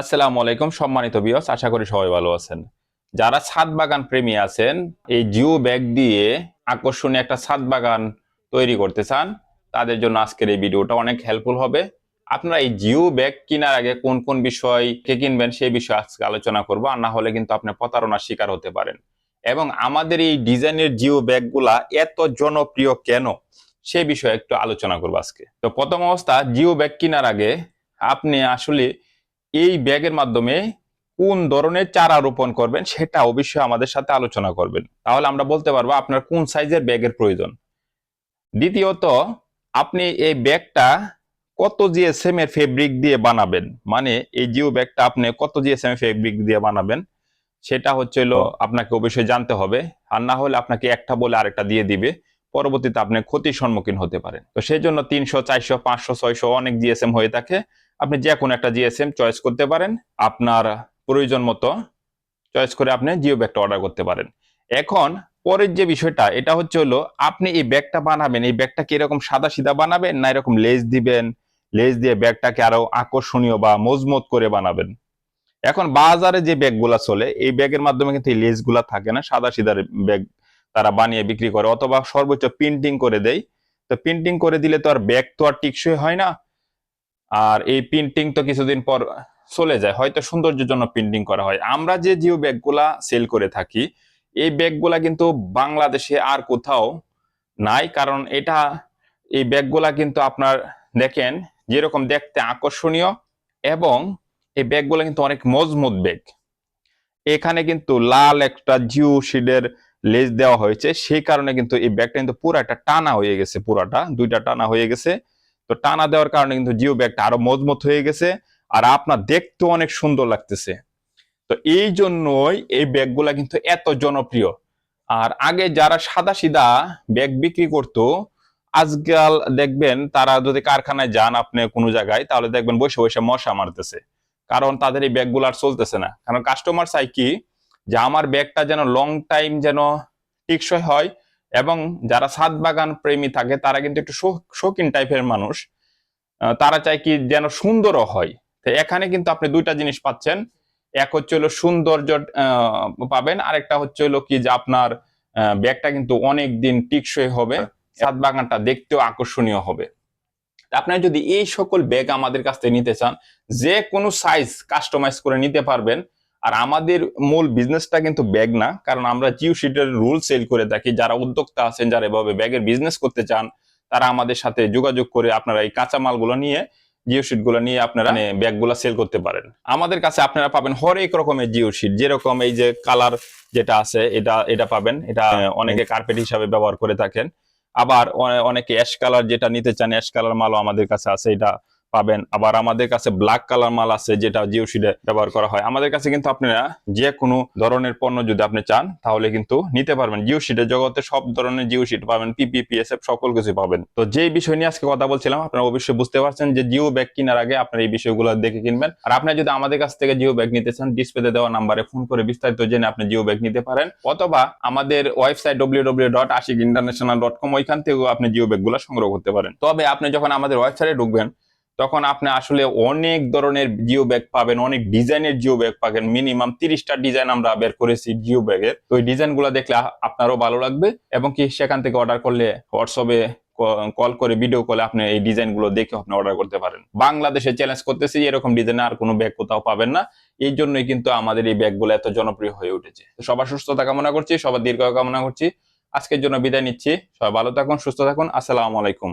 আসসালামু আলাইকুম, সম্মানিত বিয়স আশা করি সবাই ভালো আছেন। যারা ছাদ বাগান প্রেমী আছেন, এই জিও ব্যাগ দিয়ে আকর্ষণীয় একটা ছাদ বাগান তৈরি করতে চান, তাদের জন্য আজকের এই ভিডিওটা অনেক হেল্পফুল হবে। আপনারা এই জিও ব্যাগ কেনার আগে কোন কোন বিষয়, কে কিনবেন সেই বিষয়ে আজকে আলোচনা করব, আর না হলে কিন্তু আপনি প্রতারণার শিকার হতে পারেন। এবং আমাদের এই ডিজাইনের জিও ব্যাগগুলা এত জনপ্রিয় কেন, সে বিষয়ে একটু আলোচনা করব আজকে। তো প্রথম অবস্থা, জিও ব্যাগ কেনার আগে আপনি আসলে এই ব্যাগের মাধ্যমে কোন ধরনের চারা রোপণ করবেন সেটা অবশ্যই আমাদের সাথে আলোচনা করবেন। তাহলে আমরা বলতে পারব আপনার কোন সাইজের ব্যাগের প্রয়োজন। দ্বিতীয়ত আপনি এই ব্যাগটা কত জিএসএম এর ফেব্রিক দিয়ে বানাবেন? মানে এই জিও ব্যাগটা আপনি কত জিএসএম এর ফেব্রিক দিয়ে বানাবেন? সেটা হচ্ছে হলো আপনাকে অবশ্যই জানতে হবে। আর না হলে আপনাকে একটা বলে আরেকটা দিয়ে দিবে। পরবর্তীতে আপনি ক্ষতির সম্মুখীন হতে পারেন। তো সেই জন্য তিনশো চারশো পাঁচশো ছয়শো অনেক জিএসএম হয়ে থাকে। আপনি যে কোনো একটা জিএসএম চয়েস করতে পারেন। আপনার প্রয়োজন মতো চয়েস করে আপনি জিও ব্যাগটা অর্ডার করতে পারেন। এখন পরের যে বিষয়টা, এটা হচ্ছে হলো, আপনি এই ব্যাগটা বানাবেন, এই ব্যাগটা কি এরকম সাদা সিধা বানাবেন না এরকম লেজ দিবেন? লেজ দিয়ে ব্যাগটাকে আরও আকর্ষণীয় বা মজবুত করে বানাবেন। এখন বাজারে যে ব্যাগগুলা চলে, এই ব্যাগের মাধ্যমে কিন্তু এই লেজগুলা থাকে না, সাদা সিধা ব্যাগ তারা বানিয়ে বিক্রি করে, অথবা সর্বোচ্চ প্রিন্টিং করে দেয়। তো প্রিন্টিং করে দিলে তো আর ব্যাগ তো আর টিকসই হয় না। আর এই প্রিন্টিং তো কিছুদিন পর চলে যায়, হয়তো সৌন্দর্যের জন্য প্রিন্টিং করা হয়। আমরা যে জিও ব্যাগগুলা সেল করে থাকি, এই ব্যাগগুলা কিন্তু বাংলাদেশে আর কোথাও নাই, কারণ এটা, এই ব্যাগগুলা কিন্তু আপনার দেখেন, যেরকম দেখতে আকর্ষণীয় এবং এই ব্যাগগুলো কিন্তু অনেক মজবুত ব্যাগ। এখানে কিন্তু লাল একটা জিও শিডের লেজ দেওয়া হয়েছে, সেই কারণে কিন্তু এই ব্যাগটা কিন্তু পুরাটা টানা হয়ে গেছে, পুরাটা, দুইটা টানা হয়ে গেছে। তো টানা দেওয়ার কারণে কিন্তু জিও ব্যাগটা আরও মজবুত হয়ে গেছে, আর আপনার দেখতে অনেক সুন্দর লাগতেছে। তো এই জন্যই এই ব্যাগগুলা কিন্তু এত জনপ্রিয়। আর আগে যারা সাদা সিধা ব্যাগ বিক্রি করতো, আজকাল দেখবেন তারা যদি কারখানায় যান আপনি কোনো জায়গায়, তাহলে দেখবেন বসে বসে মশা মারতেছে। কারণ তাদের এই ব্যাগগুলো আর চলতেছে না। কারণ কাস্টমার চাই কি যে, আমার ব্যাগটা যেন লং টাইম যেন টিকসই হয় এবং যারা ছাদ বাগান প্রেমী থাকে, তারা কিন্তু একটু শৌখিন টাইপের মানুষ। তারা চায় কি যেন সুন্দরও হয়। তো এখানে কিন্তু আপনি দুইটা জিনিস পাচ্ছেন। এক হচ্ছে হলো সৌন্দর্য পাবেন। আরেকটা হচ্ছে হলো কি যে আপনার ব্যাগটা কিন্তু অনেক দিন টিকসই হবে। ছাদ বাগানটা দেখতেও আকর্ষণীয় হবে। আপনারা যদি এই সকল ব্যাগ আমাদের কাছ থেকে নিতে চান, যে কোনো সাইজ কাস্টমাইজ করে নিতে পারবেন। আর আমাদের মূল বিজনেসটা কিন্তু ব্যাগ না, কারণ আমরা জিও শিটের রুল সেল করে থাকি। যারা উদ্যোক্তা আছেন, যারা এভাবে ব্যাগের বিজনেস করতে চান, তারা আমাদের সাথে যোগাযোগ করে আপনারা এই কাঁচামালগুলো নিয়ে জিও শিটগুলো নিয়ে আপনারা ব্যাগগুলা সেল করতে পারেন। আমাদের কাছে আপনারা পাবেন হরেক রকমের জিও শিট যেরকম এই যে কালার যেটা আছে, এটা এটা পাবেন। এটা অনেকে কার্পেট হিসাবে ব্যবহার করে থাকেন। আবার অনেকে অ্যাশ কালার যেটা নিতে চান অ্যাশ কালার মালও আমাদের কাছে আছে। এটা পাবেন। আবার আমাদের কাছে ব্ল্যাক কালার মাল আছে, যেটা জিও শিটে ব্যবহার করা হয়। আমাদের কাছে কিন্তু আপনারা যে কোনো ধরনের পণ্য যদি আপনি চান, তাহলে কিন্তু নিতে পারবেন। জিও শিটের জগতে সব ধরনের জিও শিট পাবেন পিপি পিএসএফ সকল কিছু পাবেন। তো যে বিষয় নিয়ে আজকে কথা বলছিলাম, আপনারা অবশ্যই বুঝতে পারছেন যে জিও ব্যাগ কেনার আগে আপনারা এই বিষয়গুলো দেখে কিনবেন। আর আপনি যদি আমাদের কাছ থেকে জিও ব্যাগ নিতে চান ডিসপ্লেতে দেওয়া নাম্বারে ফোন করে বিস্তারিত জেনে আপনি জিও ব্যাগ নিতে পারেন। অথবা আমাদের website W W dot Ashik international dot com ওইখান থেকেও আপনি জিও ব্যাগগুলো সংগ্রহ করতে পারেন। তবে আপনি যখন আমাদের ওয়েবসাইটে ঢুকবেন তখন আপনি আসলে অনেক ধরনের জিও ব্যাগ পাবেন, অনেক ডিজাইনের জিও ব্যাগ পাবেন, মিনিমাম তিরিশটা ডিজাইন আমরা বের করেছি জিও ব্যাগের। তো ডিজাইনগুলো দেখলে আপনারও ভালো লাগবে এবং কি সেখান থেকে অর্ডার করলে হোয়াটসঅ্যাপে কল করে ভিডিও কলে আপনি এই ডিজাইনগুলো দেখে আপনি অর্ডার করতে পারেন। বাংলাদেশে চ্যালেঞ্জ করতেছি, এরকম ডিজাইন আর কোনো ব্যাগ কোথাও পাবেন না। এই জন্যই কিন্তু আমাদের এই ব্যাগগুলো এত জনপ্রিয় হয়ে উঠেছে। সবার সুস্থতা কামনা করছি, সবার দীর্ঘ কামনা করছি। আজকের জন্য বিদায় নিচ্ছি। সবাই ভালো থাকুন, সুস্থ থাকুন। আসসালামু আলাইকুম।